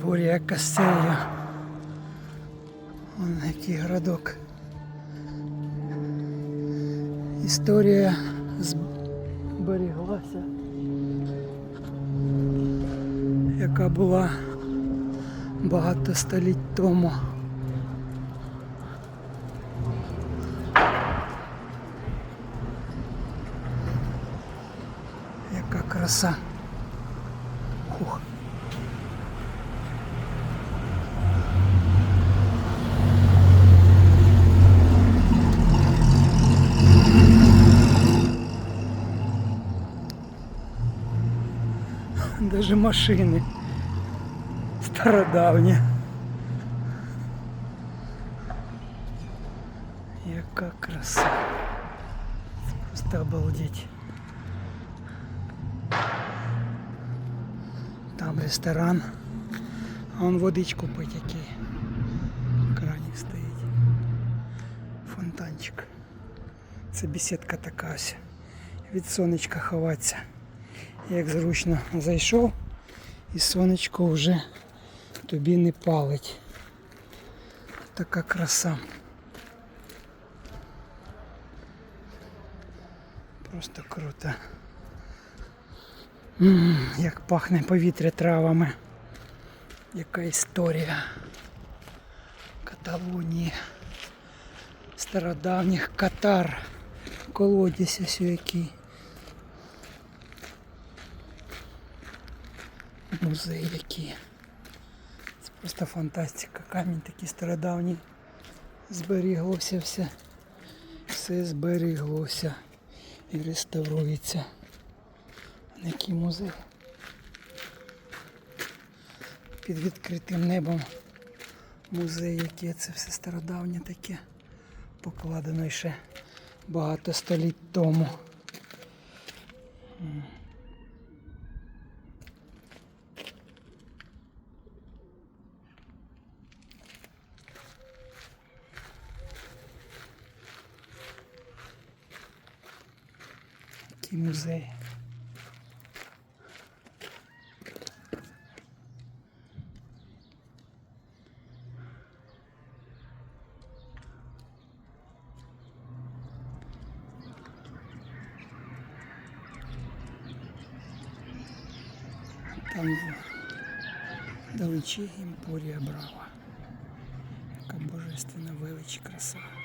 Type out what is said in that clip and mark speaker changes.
Speaker 1: Імперія Кастея. Вон який городок. Історія зберіглася, яка була багато століть тому. Яка краса. Даже машини стародавні. Яка краса. Це Просто обалдеть. Там ресторан. А он водичку пить який. Краник стоїть. Фонтанчик. Це бесідка така ось. Від сонечка ховатися. Як зручно зайшов і сонечко вже тобі не палить. Така краса. Просто круто. М, Як пахне повітря травами. Яка історія Каталонії. Стародавніх катар. Колодязь ось який. Музей який. Це просто фантастика. Камінь такий стародавній. Зберіглося все. Все зберіглося і реставрується. Який музей. Під відкритим небом музей, яке це все стародавнє таке. Покладено ще багато століть тому. Який музей. Там далечі імпорія Брава. Яка божественна велич краса.